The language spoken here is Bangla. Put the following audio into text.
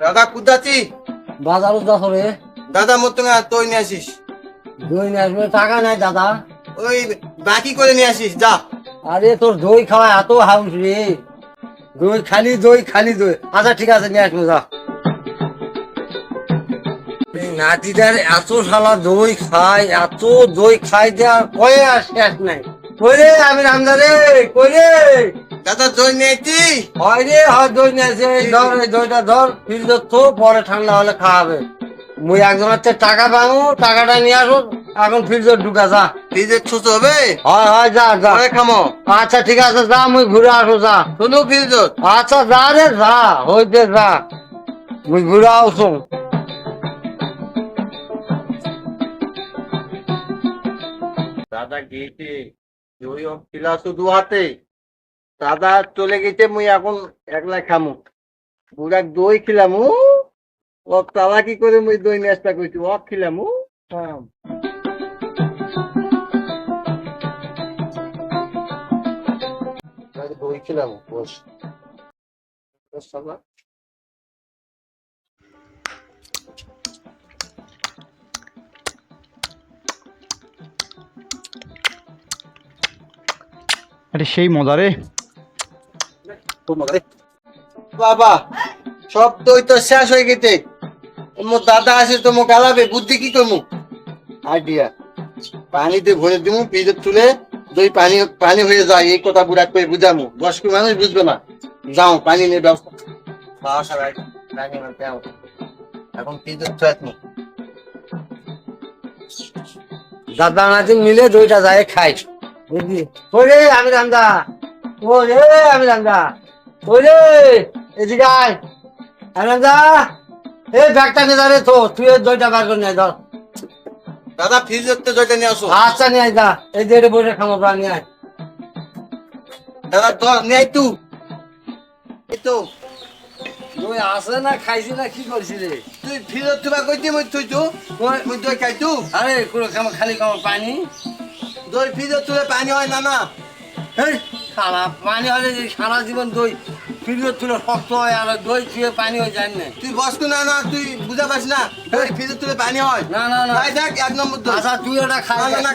দাদা কুদাচ্ছি বাজারও যা করে। দাদা মোর তুমি তুই নিয়ে আসিস? দই নিয়ে আসবে টাকা নাই দাদা। ওই বাকি করে নিয়ে আসিস যা। আরে তোর দই খাওয়া এত হাউস রে। দই খালি দই খালি দই। আচ্ছা ঠিক আছে নিয়ে আসব যা। নাতিদার এত শালা দই খায় এত দই খাই দেওয়ার কয়ে আর শেষ নাই। কই আমি রামদারে কই রে দাদা দই নিয়ে হয় রে হয় দই নিয়ে ধর এই দইটা ধর ফ্রিজ তো পরে ঠান্ডা হলে খাওয়াবে। মুই একজনের থেকে টাকা পাবো টাকাটা নিয়ে আসো এখন ফ্রিজে ঢুকা যা। ফ্রিজে ছোট হবে? হয় হয় যা যা। খামো। আচ্ছা ঠিক আছে যা মুই ঘুরে আসো যা। শুনো ফ্রিজ আচ্ছা যা রে যা হইতে যা। মুই ঘুরে আসো দাদা গেছে দই খিলা শুধু হাতে। দাদা চলে গেছে মুই এখন একলা খামু। বুড়াক দই খিলামু। ও তালা কি করে মুই দই নেস্তা করছি ও খিলামু। হ্যাঁ। দই খিলামু বস। বস এটা সেই মজা রে। বাবা, সব দই তো শেষ হয়ে গেছে। মোর দাদা আছে তো মোক আলাবে বুদ্ধি কি করমু? আইডিয়া। পানিতে ভরে দিমু ফ্রিজে তুলে দই পানি পানি হয়ে যায়, এই কথা বুড়া করে বুঝামু? বয়স্ক মানুষ বুঝবে না। যাও, পানি নিয়ে ব্যবস্থা। এখন দাদা নাতি মিলে দুইটা যায়, খাই। বুঝলি? ওই রে আমি রান্দা ও রে আমি রান্দা ওই রে এদিকে আয়। আমি রান্দা এ ব্যাগটা নিয়ে যা রে তো। তুই দইটা বার করে নিয়ে ধর। দাদা ফ্রিজে তো দইটা নিয়ে আসো। আচ্ছা নিয়ে আয়, যা। এই এটা বসে খামো প্রাণ নিয়ে আয়। দাদা ধর নিয়ে আয় তুই এই তো। দই আসে না খাইছি না কি করছি রে তুই ফ্রিজে তুবা কইতি মুই তুই তো মুই খাই তুই আরে কোনো খালি খামো পানি। দই ফ্রিজে তুলে পানি হয় না না। এই সারা পানি হলে সারা জীবন দই ফ্রিজে তুলে শক্ত হয় আর দই ছুঁয়ে পানি হয়ে যায় না। তুই বস না না তুই বুঝা পাস না ফ্রিজে তুলে পানি হয়। না না না। দেখ এক নম্বর দই। আচ্ছা তুই ওটা খা। না না